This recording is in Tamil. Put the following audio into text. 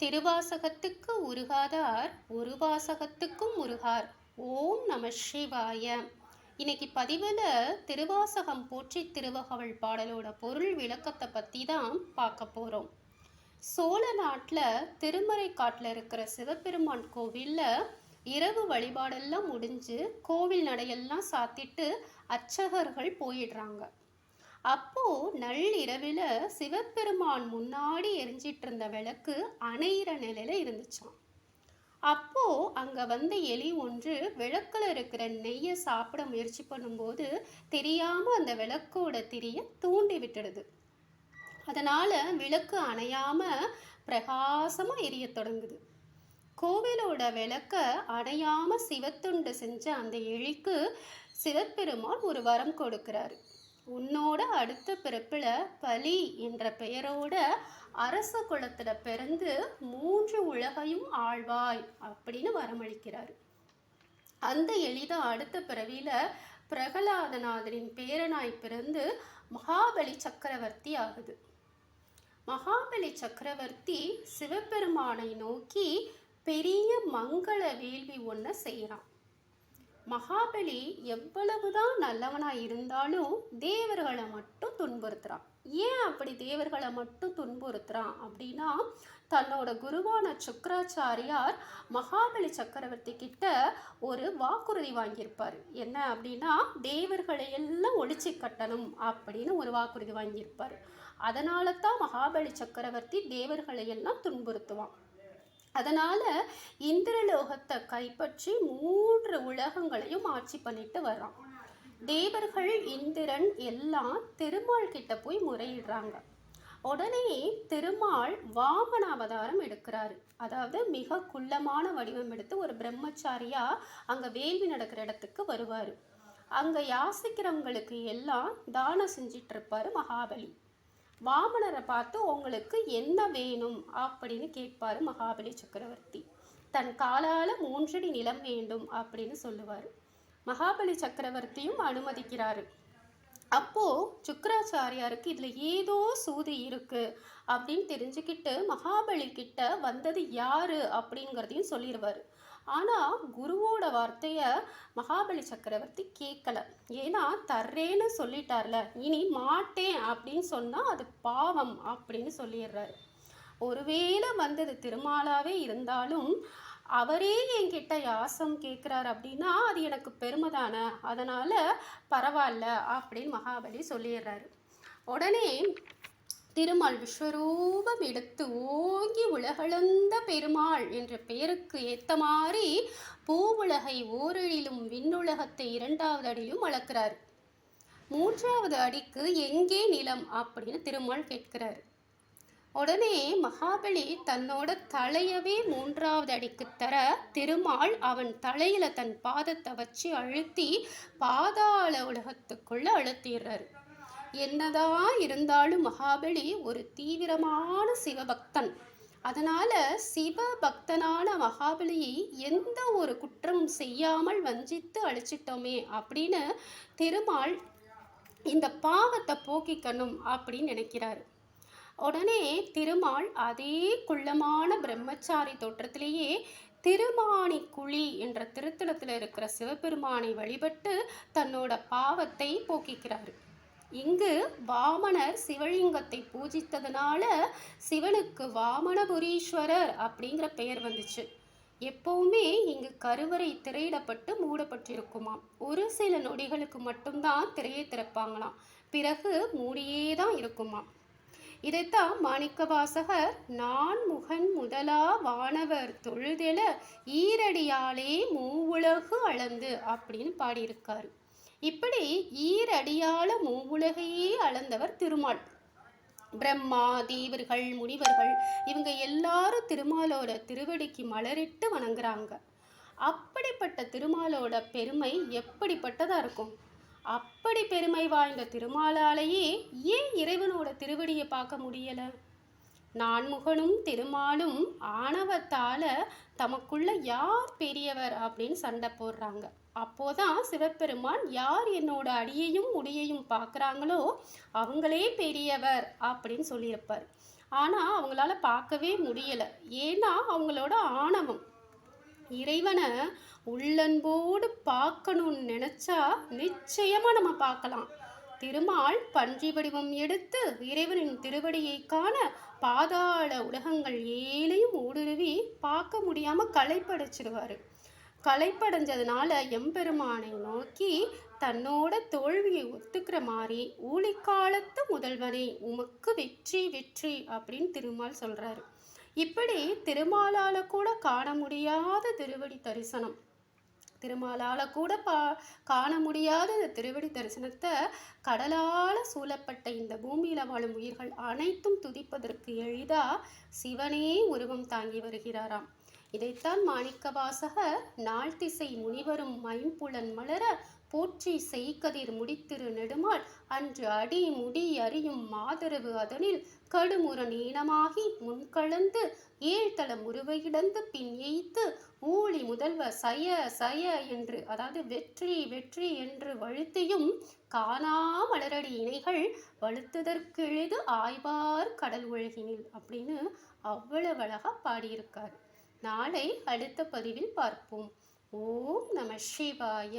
திருவாசகத்துக்கு உருகாதார் ஒரு வாசகத்துக்கும் உருகார். ஓம் நம சிவாய. இன்னைக்கு பதிவில் திருவாசகம் போற்றி திருவகவல் பாடலோட பொருள் விளக்கத்தை பற்றி தான் பார்க்க போகிறோம் சோழ நாட்டில் திருமறைக்காட்டில் இருக்கிற சிவபெருமான் கோவிலில் இரவு வழிபாடெல்லாம் முடிஞ்சு கோவில் நடையெல்லாம் சாத்திட்டு அர்ச்சகர்கள் போயிடுறாங்க. அப்போது நள்ளிரவில் சிவபெருமான் முன்னாடி எரிஞ்சிட்டு இருந்த விளக்கு அணையிற நிலையில இருந்துச்சாம். அப்போது அங்கே வந்த எலி ஒன்று விளக்குல இருக்கிற நெய்யை சாப்பிட முயற்சி பண்ணும்போது தெரியாமல் அந்த விளக்கோட திரிய தூண்டி விட்டுடுது. அதனால் விளக்கு அணையாமல் பிரகாசமாக எரிய தொடங்குது. கோவிலோட விளக்க அணையாமல் சிவத்துண்டு செஞ்ச அந்த எலிக்கு சிவபெருமான் ஒரு வரம் கொடுக்கிறாரு. உன்னோட அடுத்த பிறப்பில் பலி என்ற பெயரோட அரச குலத்தில் பிறந்து மூன்று உலகையும் ஆழ்வாய் அப்படின்னு வரமளிக்கிறார். அந்த எளித அடுத்த பிறவியில் பிரகலாதநாதரின் பேரனாய் பிறந்து மகாபலி சக்கரவர்த்தி ஆகுது. மகாபலி சக்கரவர்த்தி சிவபெருமானை நோக்கி பெரிய மங்கள வேள்வி ஒன்றை செய்கிறான் மகாபலி எவ்வளவுதான் நல்லவனாக இருந்தாலும் தேவர்களை மட்டும் துன்புறுத்துறான். ஏன் அப்படி தேவர்களை மட்டும் துன்புறுத்துறான் அப்படின்னா தன்னோட குருவான சுக்கராச்சாரியார் மகாபலி சக்கரவர்த்தி கிட்ட ஒரு வாக்குறுதி வாங்கியிருப்பார். என்ன அப்படின்னா தேவர்களை எல்லாம் ஒழிச்சு கட்டணும் அப்படின்னு ஒரு வாக்குறுதி வாங்கியிருப்பார். அதனால தான் மகாபலி சக்கரவர்த்தி தேவர்களை எல்லாம் துன்புறுத்துவான். அதனால் இந்த இந்திரலோகத்தை கைப்பற்றி மூன்று உலகங்களையும் ஆட்சி பண்ணிட்டு வர்றான். தேவர்கள் இந்திரன் எல்லாம் திருமால் கிட்ட போய் முறையிடுறாங்க. உடனே திருமால் வாமன அவதாரம் எடுக்கிறாரு. அதாவது மிக குள்ளமான வடிவம் எடுத்து ஒரு பிரம்மச்சாரியா அங்க வேள்வி நடக்கிற இடத்துக்கு வருவார். அங்க யாசிக்கிறவங்களுக்கு எல்லாம் தானம் செஞ்சிட்டு இருப்பாரு மகாபலி. வாமனரை பார்த்து உங்களுக்கு என்ன வேணும்? அப்படின்னு கேட்பாரு மகாபலி சக்கரவர்த்தி. தன் காலால் மூன்றடி நிலம் வேண்டும் அப்படின்னு சொல்லுவார். மகாபலி சக்கரவர்த்தியும் அனுமதிக்கிறாரு. அப்போ சுக்கராச்சாரியாருக்கு இதில் ஏதோ சூதி இருக்கு அப்படின்னு தெரிஞ்சுக்கிட்டு மகாபலி கிட்ட வந்தது யாரு அப்படிங்கிறதையும் சொல்லிடுவார் ஆனால் குருவோட வார்த்தையை மகாபலி சக்கரவர்த்தி கேட்கல ஏன்னா தர்றேன்னு சொல்லிட்டார்ல இனி மாட்டேன் அப்படின்னு சொன்னால் அது பாவம் அப்படின்னு சொல்லிடுறாரு. ஒருவேளை வந்தது திருமாலாவே இருந்தாலும் அவரே என்கிட்ட யாசம் கேட்குறாரு அப்படின்னா அது எனக்கு பெருமை தானே அதனால் பரவாயில்ல அப்படின்னு மகாபலி சொல்லிடுறாரு. உடனே திருமால் விஸ்வரூபம் எடுத்து ஓங்கி உலகளந்த பெருமாள் என்ற பெயருக்கு ஏற்ற மாதிரி பூவுலகை ஓரழிலும் விண்ணுலகத்தை இரண்டாவது அடியிலும் வளர்க்குறாரு மூன்றாவது அடிக்கு எங்கே நிலம் அப்படின்னு திருமால் கேட்கிறாரு. உடனே மகாபலி தன்னோட தலையவே மூன்றாவது அடிக்கு தர திருமால் அவன் தலையில தன் பாதத்தை வச்சு அழுத்தி பாதாள உலகத்துக்குள்ள அழுத்திடுறாரு. என்னதான் இருந்தாலும் மகாபலி ஒரு தீவிரமான சிவபக்தன். அதனால சிவபக்தனான மகாபலியை எந்த ஒரு குற்றமும் செய்யாமல் வஞ்சித்து அழிச்சிட்டோமே அப்படின்னு திருமால் இந்த பாவத்தை போக்கிக்கணும் அப்படின்னு நினைக்கிறாரு. உடனே திருமால் அதே குள்ளமான பிரம்மச்சாரி தோற்றத்திலேயே திருமானி குழி என்ற திருத்தலத்தில் இருக்கிற சிவபெருமானை வழிபட்டு தன்னோட பாவத்தை போக்கிக்கிறார். இங்கு வாமனர் சிவலிங்கத்தை பூஜித்ததுனால சிவனுக்கு வாமனபுரீஸ்வரர் அப்படிங்கிற பெயர் வந்துச்சு. எப்பவுமே இங்கு கருவறை திரையிடப்பட்டு மூடப்பட்டிருக்குமாம். ஒரு சில நொடிகளுக்கு மட்டும்தான் திரையை திறப்பாங்களாம். பிறகு மூடியே தான் இருக்குமாம். இதைத்தான் மாணிக்கவாசகர் நான் முகன் முதலா வானவர் தொழுதெல ஈரடியாலே மூவுலகு அளந்து அப்படின்னு பாடியிருக்காரு. இப்படி ஈரடியால மூவுலகையே அளந்தவர் திருமால். பிரம்மா தேவர்கள் முனிவர்கள் இவங்க எல்லாரும் திருமாலோட திருவடிக்கு மலரிட்டு வணங்குறாங்க. அப்படிப்பட்ட திருமாலோட பெருமை எப்படிப்பட்டதாக இருக்கும்? அப்படி பெருமை வாய்ந்த திருமாலாலேயே ஏன் இறைவனோட திருவடியை பார்க்க முடியலை? நான்முகனும் திருமாலும் ஆணவத்தால் தமக்குள்ள யார் பெரியவர் அப்படின்னு சண்டை போடுறாங்க. அப்போதான் சிவபெருமான் யார் என்னோட அடியையும் முடியையும் பார்க்குறாங்களோ அவங்களே பெரியவர் அப்படின்னு சொல்லியிருப்பார். ஆனால் அவங்களால பார்க்கவே முடியலை. ஏன்னா அவங்களோட ஆணவம் இறைவனை உள்ளன்போடு பார்க்கணும்னு நினச்சா நிச்சயமாக நம்ம பார்க்கலாம். திருமால் பன்றி வடிவம் எடுத்து இறைவனின் திருவடியை காண பாதாள உலகங்கள் ஏழையும் ஊடுருவி பார்க்க முடியாமல் களைப்படைச்சிடுவார். களைப்படைஞ்சதுனால எம்பெருமானை நோக்கி தன்னோட தோல்வியை ஒத்துக்கிற மாதிரி ஊழிக்காலத்து முதல்வனே உமக்கு வெற்றி வெற்றி அப்படின்னு திருமால் சொல்கிறாரு இப்படி திருமாலால கூட காண முடியாத திருவடி தரிசனம். திருமாலால கூட பா காண முடியாத இந்த திருவடி தரிசனத்தை கடலால் சூழப்பட்ட இந்த பூமியில் வாழும் உயிர்கள் அனைத்தும் துதிப்பதற்கு எளிதா சிவனே உருவம் தாங்கி வருகிறாராம். இதைத்தான் மாணிக்கவாசகர் நாள் திசை முனிவரும் மைம்புலன் மலர போற்றி செய்கதிர் முடித்திரு நெடுமாள் அன்று அடி முடி அறியும் மாதரவு அதனில் கடுமுற ஈனமாகி முன்கலந்து ஏழ்தளம் உருவையிடந்து பின் எய்த்து ஊழி முதல்வ சய சய என்று அதாவது வெற்றி வெற்றி என்று வழுத்தியும் காணா மலரடி இணைகள் வழுத்துதற்கு ஆய்வார் கடல் ஒழுகினில் அப்படின்னு அவ்வளவு அழகாக பாடியிருக்கார். நாளை அடுத்த பதிவில் பார்ப்போம். ஓம் நம சிவாய.